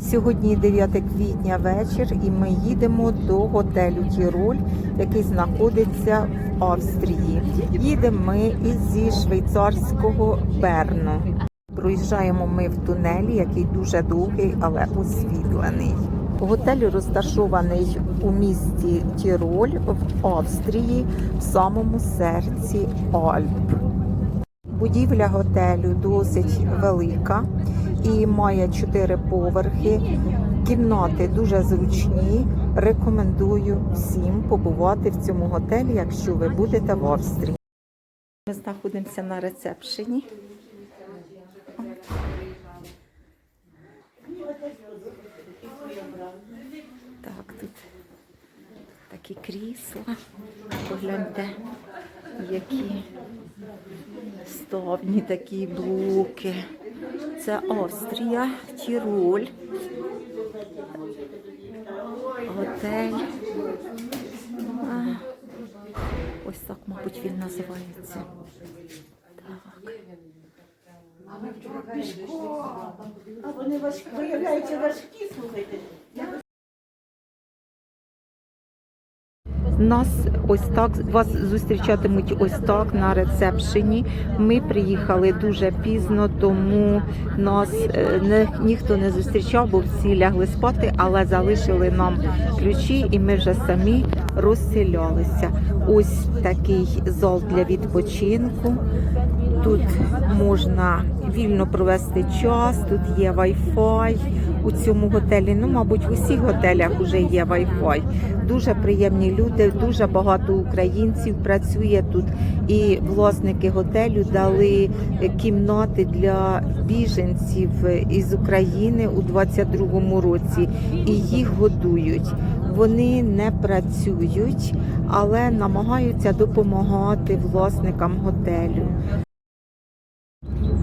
Сьогодні 9 квітня вечір, і ми їдемо до готелю Тіроль, який знаходиться в Австрії. Їдемо ми зі швейцарського Берну. Проїжджаємо ми в тунелі, який дуже довгий, але освітлений. Готель розташований у місті Тіроль в Австрії, в самому серці Альп. Будівля готелю досить велика і має чотири поверхи. Кімнати дуже зручні. Рекомендую всім побувати в цьому готелі, якщо ви будете в Австрії. Ми знаходимося на рецепшені. Так, тут такі крісла. Погляньте, які ставні такі блоки. Це Австрія, Тіроль, готель. Ось так, мабуть, він називається. Так. А вони важкі, виявляються важкі, слухайте. Нас ось так вас зустрічатимуть ось так на рецепшені. Ми приїхали дуже пізно, тому нас е, не, ніхто не зустрічав, бо всі лягли спати, але залишили нам ключі, і ми вже самі розселялися. Ось такий зал для відпочинку. Тут можна вільно провести час, тут є Wi-Fi у цьому готелі. Ну, мабуть, в усіх готелях вже є Wi-Fi. Дуже приємні люди, дуже багато українців працює тут. І власники готелю дали кімнати для біженців із України у 22-му році і їх годують. Вони не працюють, але намагаються допомагати власникам готелю.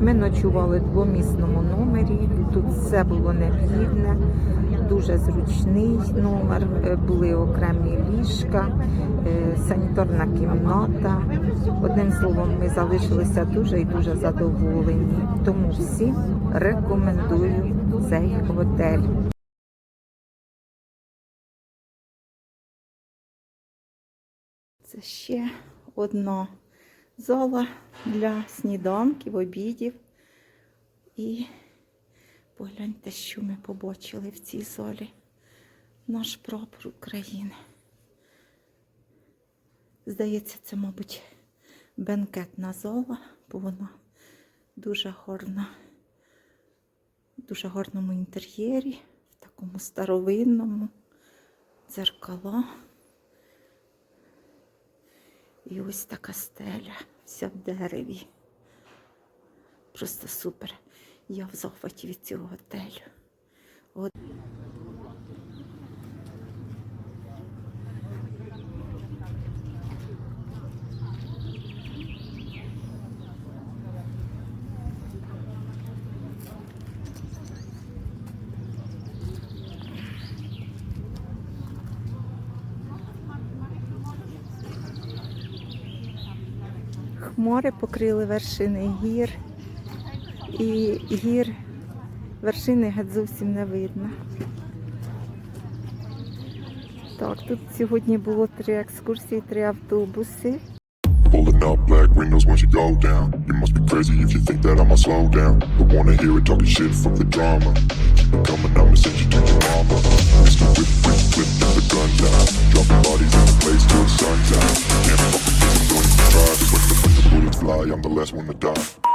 Ми ночували в двомісному номері. Тут все було необхідне, дуже зручний номер, е, були окремі ліжка, е, санітарна кімната. Одним словом, ми залишилися дуже і дуже задоволені. Тому всім рекомендую цей готель. Це ще одна зала для сніданків, обідів. І погляньте, що ми побачили в цій залі. Наш прапор України. Здається, це, мабуть, бенкетна зала, бо вона дуже гарна, в дуже гарному інтер'єрі, в такому старовинному дзеркала. І ось така стеля, вся в дереві. Просто супер. Я в захваті від цього готелю. От. Хмари покрили вершини гір, і гір вершини геть зовсім не видно. Так, тут сьогодні було три екскурсії, три автобуси. Pulling up black windows once you go down. You must be crazy if you think that I'ma slow down. Don't wanna hear it talking shit from the drama. Keep it coming, I'ma send you to your mama. Mr. Whip, whip, whip, the gun down. Dropping bodies in the place till the I'm the last one to die.